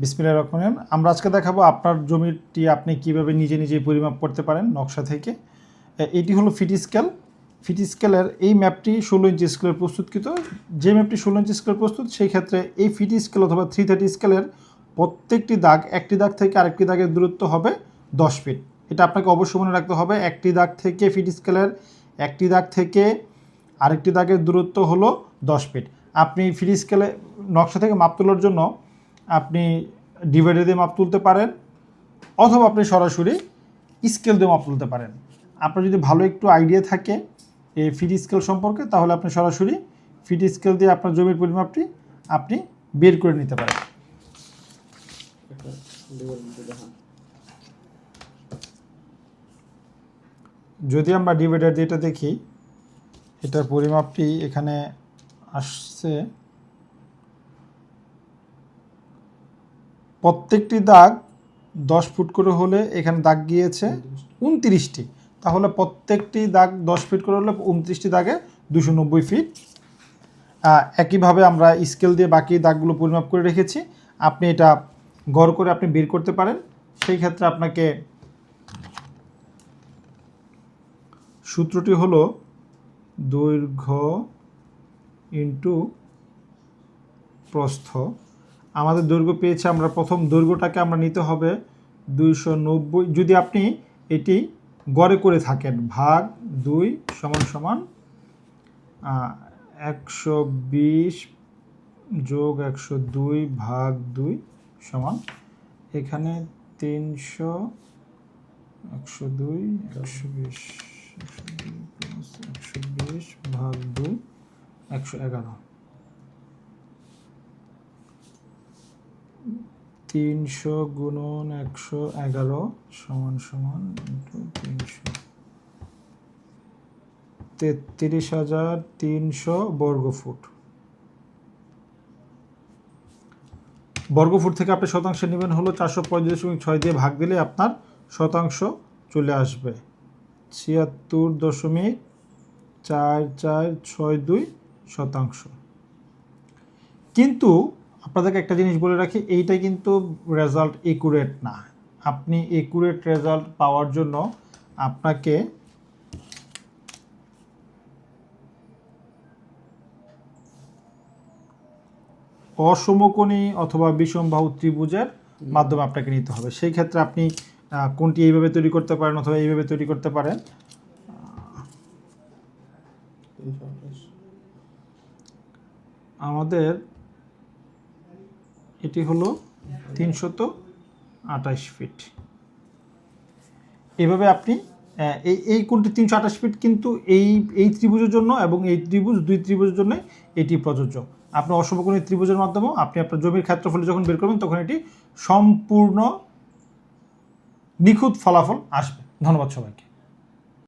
বিসমিল্লাহির রহমানির আমরা আজকে দেখাবো আপনার জমিটি আপনি কীভাবে নিজে নিজেই পরিমাপ করতে পারেন নকশা থেকে। এটি হলো ফিট স্কেল। ফিট স্কেলের এই ম্যাপটি ষোলো ইঞ্চি স্কেলের প্রস্তুতকৃত। যে ম্যাপটি ষোলো ইঞ্চি স্কেলের প্রস্তুত, সেই ক্ষেত্রে এই ফিট স্কেল অথবা থ্রি থার্টি স্কেলের প্রত্যেকটি দাগ একটি দাগ থেকে আরেকটি দাগের দূরত্ব হবে দশ ফিট। এটা আপনাকে অবশ্যই মনে রাখতে হবে, একটি দাগ থেকে ফিট স্কেলের একটি দাগ থেকে আরেকটি দাগের দূরত্ব হলো দশ ফিট। আপনি ফ্রি স্কেলে নকশা থেকে মাপ তোলার জন্য ডিভাইডার দিয়ে মাপ তুলতে পারেন, অথবা আপনি সরাসরি স্কেল দিয়ে মাপ তুলতে পারেন। আপনার যদি ভালো একটু আইডিয়া থাকে এই ফিট স্কেল সম্পর্কে, তাহলে আপনি সরাসরি ফিট স্কেল দিয়ে আপনার জমির পরিমাপটি আপনি বের করে নিতে পারেন। যদি আমরা ডিভাইডার দিয়ে এটা দেখি, এটার পরিমাপটি এখানে আসছে প্রত্যেকটি দাগ দশ ফুট করে হলে এখানে দাগ গিয়েছে উনত্রিশটি। তাহলে প্রত্যেকটি দাগ দশ ফিট করে হলে উনত্রিশটি দাগে দুশো নব্বই ফিট। একইভাবে আমরা স্কেল দিয়ে বাকি দাগগুলো পরিমাপ করে রেখেছি। আপনি এটা গড় করে আপনি বের করতে পারেন। সেই ক্ষেত্রে আপনাকে সূত্রটি হলো দৈর্ঘ্য ইন্টু প্রস্থ আমাদের দৈর্ঘ্য পেয়েছে আমরা প্রথম দৈর্ঘ্যটাকে আমরা নিতে হবে দুইশো নব্বই। যদি আপনি এটি গড়ে করে থাকেন, ভাগ দুই সমান সমান একশো বিশ যোগ একশো দুই ভাগ দুই সমান, এখানে তিনশো, একশো দুই, একশো বিশ, একশো একশো বিশ ভাগ দুই, একশো এগারো। তিনশো গুণন একশো এগারো সমান সমান তিনশো তেত্রিশ হাজার তিনশো বর্গফুট। বর্গফুট থেকে আপনি শতাংশ নেবেন হলো চারশো পঁয়ত্রিশ দশমিক ছয় দিয়ে ভাগ দিলে আপনার শতাংশ চলে আসবে। ছিয়াত্তর দশমিক চার চার ছয় দুই শতাংশ। কিন্তু আপনাদেরকে একটা জিনিস বলে রাখি এইটা কিন্তু রেজাল্ট একুরেট না। আপনি একুরেট রেজাল্ট পাওয়ার জন্য আপনাকে অসমকোণী অথবা বিষমবাহু ত্রিভুজের মাধ্যমে আপনাকে নিতে হবে। সেই ক্ষেত্রে আপনি কোনটি এইভাবে তৈরি করতে পারেন অথবা এইভাবে তৈরি করতে পারেন। আমাদের এটি হলো তিনশত আঠাশ ফিট এভাবে আপনি এই এই কোনটি তিনশো আঠাশ ফিট কিন্তু এই এই ত্রিভুজের জন্য এবং এই ত্রিভুজ, দুই ত্রিভুজের জন্য এটি প্রযোজ্য। আপনি অসমকোণী ত্রিভুজের মাধ্যমেও আপনি আপনার জমির ক্ষেত্রফল যখন বের করবেন, তখন এটি সম্পূর্ণ নিখুঁত ফলাফল আসবে। ধন্যবাদ সবাইকে।